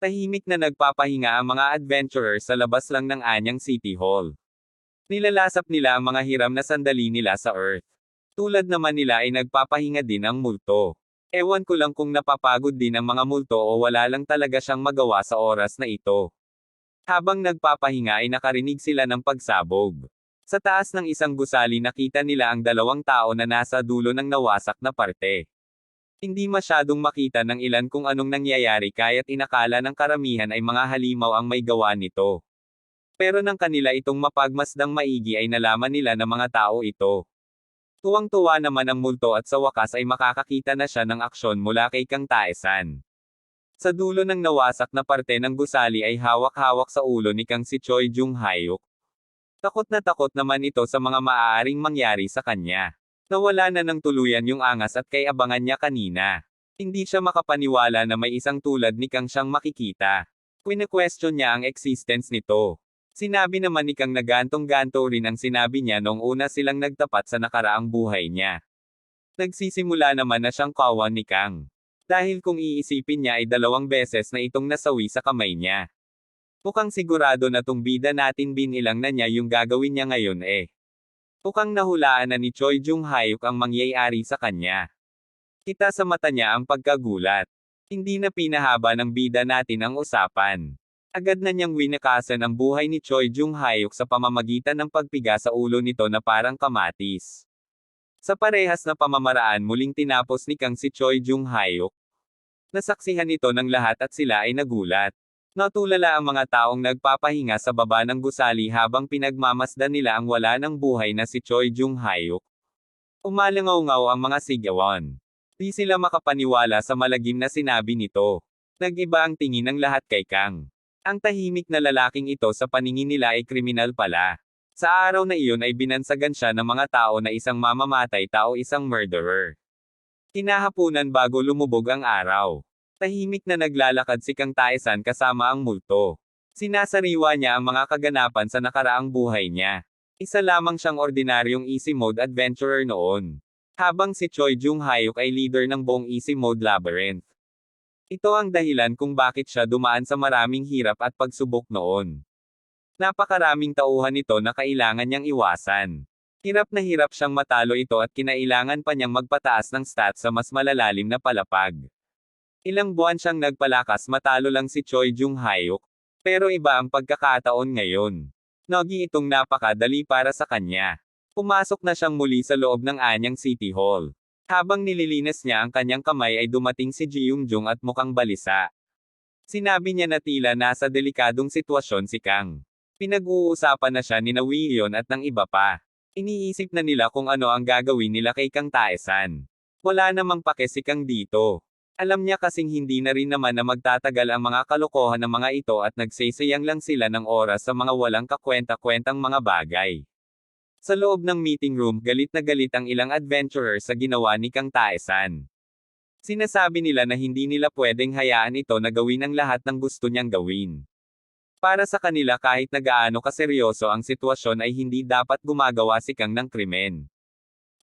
Tahimik na nagpapahinga ang mga adventurer sa labas lang ng anyang City Hall. Nilalasap nila ang mga hiram na sandali nila sa Earth. Tulad naman nila ay nagpapahinga din ang multo. Ewan ko lang kung napapagod din ang mga multo o wala lang talaga siyang magawa sa oras na ito. Habang nagpapahinga ay nakarinig sila ng pagsabog. Sa taas ng isang gusali nakita nila ang dalawang tao na nasa dulo ng nawasak na parte. Hindi masyadong makita ng ilan kung anong nangyayari kaya't inakala ng karamihan ay mga halimaw ang may gawa nito. Pero nang kanila itong mapagmasdang maigi ay nalaman nila na mga tao ito. Tuwang-tuwa naman ang multo at sa wakas ay makakakita na siya ng aksyon mula kay Kang Taesan. Sa dulo ng nawasak na parte ng gusali ay hawak-hawak sa ulo ni Kang si Choi Jung Hayuk. Takot na takot naman ito sa mga maaaring mangyari sa kanya. Nawala na ng tuluyan yung angas at kay abangan niya kanina. Hindi siya makapaniwala na may isang tulad ni Kang siyang makikita. Quine-question niya ang existence nito. Sinabi naman ni Kang na gantong-ganto rin ang sinabi niya noong una silang nagtapat sa nakaraang buhay niya. Nagsisimula naman na siyang kawan ni Kang. Dahil kung iisipin niya ay dalawang beses na itong nasawi sa kamay niya. Mukhang sigurado na tong bida natin binilang na niya yung gagawin niya ngayon eh. Mukhang nahulaan na ni Choi Jung Hayuk ang mangyayari sa kanya. Kita sa mata niya ang pagkagulat. Hindi na pinahaba ng bida natin ang usapan. Agad na niyang winakasan ang buhay ni Choi Jung Hayuk sa pamamagitan ng pagpiga sa ulo nito na parang kamatis. Sa parehas na pamamaraan muling tinapos ni Kang si Choi Jung Hayuk. Nasaksihan nito ng lahat at sila ay nagulat. Natulala ang mga taong nagpapahinga sa baba ng gusali habang pinagmamasdan nila ang wala ng buhay na si Choi Jung Hayuk. Umalangaw-ngaw ang mga sigawan. Di sila makapaniwala sa malagim na sinabi nito. Nag-iba ang tingin ng lahat kay Kang. Ang tahimik na lalaking ito sa paningin nila ay kriminal pala. Sa araw na iyon ay binansagan siya ng mga tao na isang mamamatay tao isang murderer. Kinahapunan bago lumubog ang araw. Tahimik na naglalakad si Kang Taesan kasama ang multo. Sinasariwa niya ang mga kaganapan sa nakaraang buhay niya. Isa lamang siyang ordinaryong easy mode adventurer noon. Habang si Choi Jung Hayuk ay leader ng buong easy mode labyrinth. Ito ang dahilan kung bakit siya dumaan sa maraming hirap at pagsubok noon. Napakaraming tauhan ito na kailangan niyang iwasan. Hirap na hirap siyang matalo ito at kinailangan pa niyang magpataas ng stats sa mas malalalim na palapag. Ilang buwan siyang nagpalakas matalo lang si Choi Jung Hayuk. Pero iba ang pagkakataon ngayon. Nogi itong napakadali para sa kanya. Pumasok na siyang muli sa loob ng anyang City Hall. Habang nililinis niya ang kanyang kamay ay dumating si Ji Yung Jung at mukhang balisa. Sinabi niya na tila nasa delikadong sitwasyon si Kang. Pinag-uusapan na siya ni na Willion at ng iba pa. Iniisip na nila kung ano ang gagawin nila kay Kang Taesan. Wala namang pake si Kang dito. Alam niya kasing hindi na rin naman na magtatagal ang mga kalokohan ng mga ito at nagsisayang lang sila ng oras sa mga walang kakwenta-kwentang mga bagay. Sa loob ng meeting room galit na galit ang ilang adventurer sa ginawa ni Kang Taesan. Sinasabi nila na hindi nila pwedeng hayaan ito na gawin ang lahat ng gusto niyang gawin. Para sa kanila kahit na gaano kaseryoso ang sitwasyon ay hindi dapat gumagawa si Kang ng krimen.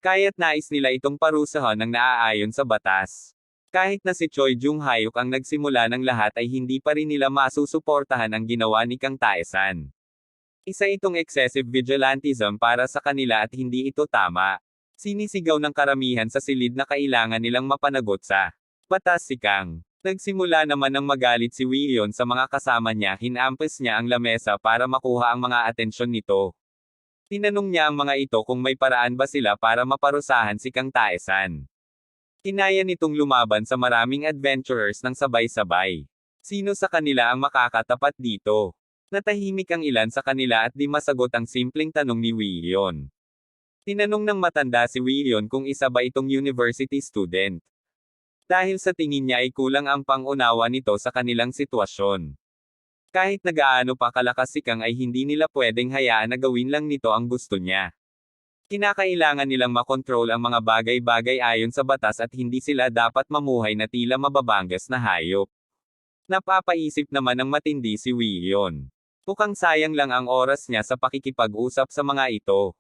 Kaya't nais nila itong parusahan ng naaayon sa batas. Kahit na si Choi Jung Hayuk ang nagsimula ng lahat ay hindi pa rin nila masusuportahan ang ginawa ni Kang Taesan. Isa itong excessive vigilantism para sa kanila at hindi ito tama. Sinisigaw ng karamihan sa silid na kailangan nilang mapanagot sa batas si Kang. Nagsimula naman ng magalit si Willion sa mga kasama niya hinampes niya ang lamesa para makuha ang mga atensyon nito. Tinanong niya ang mga ito kung may paraan ba sila para maparusahan si Kang Taesan. Kinaya nitong lumaban sa maraming adventurers ng sabay-sabay. Sino sa kanila ang makakatapat dito? Natahimik ang ilan sa kanila at di masagot ang simpleng tanong ni Willion. Tinanong ng matanda si Willion kung isa ba itong university student. Dahil sa tingin niya ay kulang ang pangunawa nito sa kanilang sitwasyon. Kahit nagaano pa kalakas si Kang ay hindi nila pwedeng hayaan na gawin lang nito ang gusto niya. Kinakailangan nilang makontrol ang mga bagay-bagay ayon sa batas at hindi sila dapat mamuhay na tila mababangas na hayop. Napapaisip naman ng matindi si Willion. Mukhang sayang lang ang oras niya sa pakikipag-usap sa mga ito.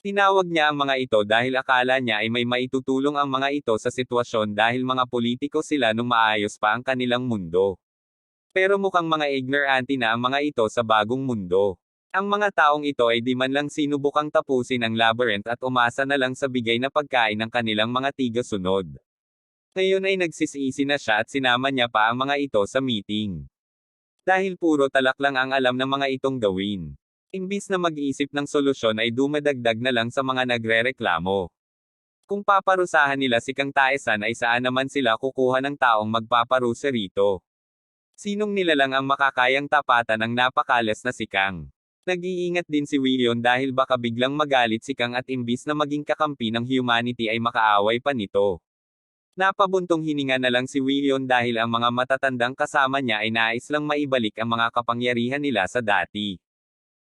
Tinawag niya ang mga ito dahil akala niya ay may maitutulong ang mga ito sa sitwasyon dahil mga politiko sila nung maayos pa ang kanilang mundo. Pero mukhang mga ignorante na ang mga ito sa bagong mundo. Ang mga taong ito ay di man lang sinubukang tapusin ang labyrinth at umasa na lang sa bigay na pagkain ng kanilang mga tiga-sunod. Ngayon ay nagsisisi na siya at sinama niya pa ang mga ito sa meeting. Dahil puro talak lang ang alam ng mga itong gawin. Imbis na mag-isip ng solusyon ay dumadagdag na lang sa mga nagrereklamo. Kung paparusahan nila si Kang Taesan ay saan naman sila kukuha ng taong magpaparusa rito. Sinong nila lang ang makakayang tapatan ng napakalas na si Kang. Nag-iingat din si William dahil baka biglang magalit si Kang at imbis na maging kakampi ng humanity ay makaaway pa nito. Napabuntong hininga na lang si William dahil ang mga matatandang kasama niya ay nais lang maibalik ang mga kapangyarihan nila sa dati.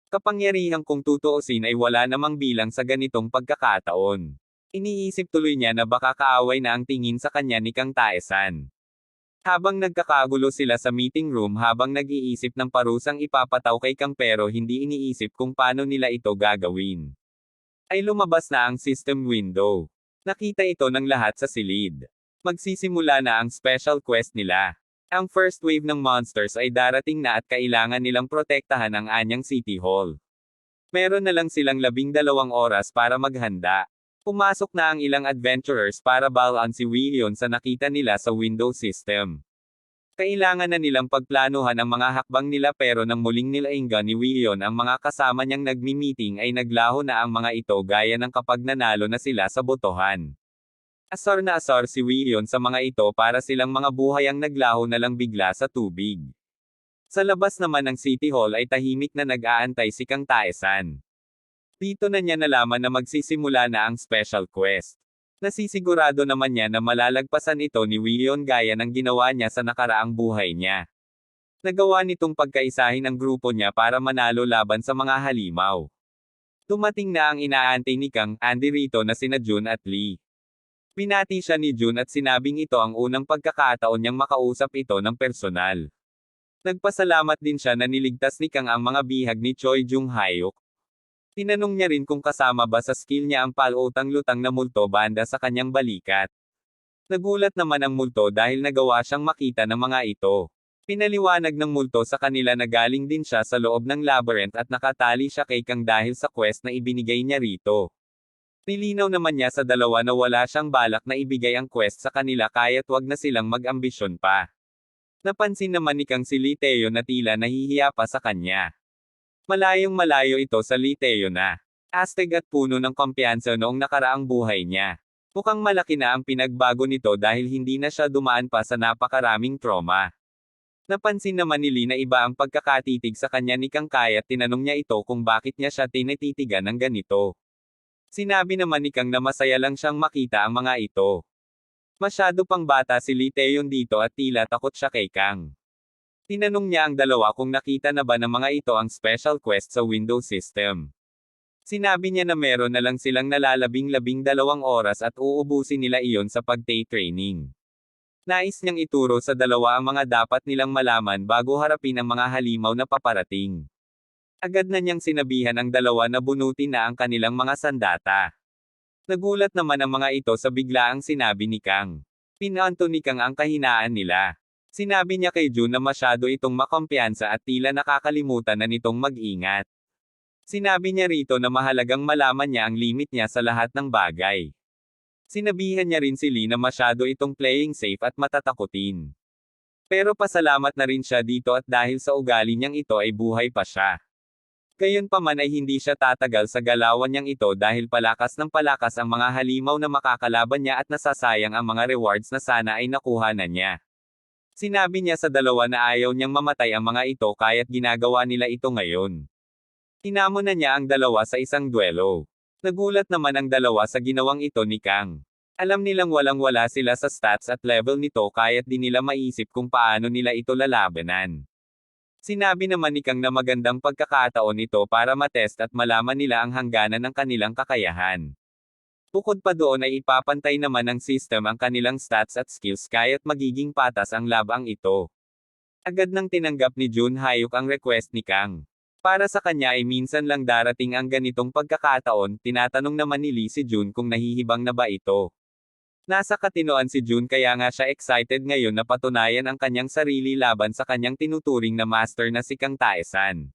Kapangyarihan kung tutuusin ay wala namang bilang sa ganitong pagkakataon. Iniisip tuloy niya na baka kaaway na ang tingin sa kanya ni Kang Taesan. Habang nagkakagulo sila sa meeting room habang nag-iisip ng parusang ipapataw kay Kang pero hindi iniisip kung paano nila ito gagawin. Ay lumabas na ang system window. Nakita ito ng lahat sa silid. Magsisimula na ang special quest nila. Ang first wave ng monsters ay darating na at kailangan nilang protektahan ang anyang City Hall. Meron na lang silang labing dalawang oras para maghanda. Pumasok na ang ilang adventurers para balaan si William sa nakita nila sa window system. Kailangan na nilang pagplanuhan ang mga hakbang nila pero nang muling nilainggan ni William ang mga kasama niyang nagmi-meeting ay naglaho na ang mga ito gaya ng kapag nanalo na sila sa botohan. Asar na asar si William sa mga ito para silang mga buhayang naglaho na lang bigla sa tubig. Sa labas naman ng City Hall ay tahimik na nag-aantay si Kang Taesan. Dito na niya nalaman na magsisimula na ang special quest. Nasisigurado naman niya na malalagpasan ito ni William gaya ng ginawa niya sa nakaraang buhay niya. Nagawa nitong pagkaisahin ang grupo niya para manalo laban sa mga halimaw. Dumating na ang inaantay ni Kang, Andy rito na sina Jun at Lee. Pinati siya ni Jun at sinabing ito ang unang pagkakataon niyang makausap ito ng personal. Nagpasalamat din siya na niligtas ni Kang ang mga bihag ni Choi Jung Hayok, Tinanong niya rin kung kasama ba sa skill niya ang palutang-lutang na multo banda sa kanyang balikat. Nagulat naman ang multo dahil nagawa siyang makita ng mga ito. Pinaliwanag ng multo sa kanila na galing din siya sa loob ng labyrinth at nakatali siya kay Kang dahil sa quest na ibinigay niya rito. Nilinaw naman niya sa dalawa na wala siyang balak na ibigay ang quest sa kanila kaya't wag na silang mag-ambisyon pa. Napansin naman ni Kang si Liteo na tila nahihiya pa sa kanya. Malayong malayo ito sa Liteo na. Astig at puno ng kumpiyansa noong nakaraang buhay niya. Mukhang malaki na ang pinagbago nito dahil hindi na siya dumaan pa sa napakaraming trauma. Napansin naman ni Lee na iba ang pagkakatitig sa kanya ni Kang Kai at tinanong niya ito kung bakit niya siya tinititigan ng ganito. Sinabi naman ni Kang na masaya lang siyang makita ang mga ito. Masyado pang bata si Lee Taeyon dito at tila takot siya kay Kang. Tinanong niya ang dalawa kung nakita na ba ng mga ito ang special quest sa Windows system. Sinabi niya na meron na lang silang nalalabing-labing dalawang oras at uubusin nila iyon sa pag-day training. Nais niyang ituro sa dalawa ang mga dapat nilang malaman bago harapin ang mga halimaw na paparating. Agad na niyang sinabihan ang dalawa na bunutin na ang kanilang mga sandata. Nagulat naman ang mga ito sa biglaang sinabi ni Kang. Pinanto ni Kang ang kahinaan nila. Sinabi niya kay June na masyado itong makumpiyansa at tila nakakalimutan na nitong mag-ingat. Sinabi niya rito na mahalagang malaman niya ang limit niya sa lahat ng bagay. Sinabihan niya rin si Lee na masyado itong playing safe at matatakutin. Pero pasalamat na rin siya dito at dahil sa ugali niyang ito ay buhay pa siya. Gayunpaman ay hindi siya tatagal sa galawan niyang ito dahil palakas ng palakas ang mga halimaw na makakalaban niya at nasasayang ang mga rewards na sana ay nakuha na niya. Sinabi niya sa dalawa na ayaw niyang mamatay ang mga ito kaya't ginagawa nila ito ngayon. Tinamo na niya ang dalawa sa isang duelo. Nagulat naman ang dalawa sa ginawang ito ni Kang. Alam nilang walang-wala sila sa stats at level nito kaya't di nila maisip kung paano nila ito lalabanan. Sinabi naman ni Kang na magandang pagkakataon ito para matest at malaman nila ang hangganan ng kanilang kakayahan. Bukod pa doon ay ipapantay naman ng system ang kanilang stats at skills kaya't magiging patas ang labang ito. Agad nang tinanggap ni Jun Hayuk ang request ni Kang. Para sa kanya ay minsan lang darating ang ganitong pagkakataon, tinatanong naman ni Lee si Jun kung nahihibang na ba ito. Nasa katinoan si Jun kaya nga siya excited ngayon na patunayan ang kanyang sarili laban sa kanyang tinuturing na master na si Kang Taesan.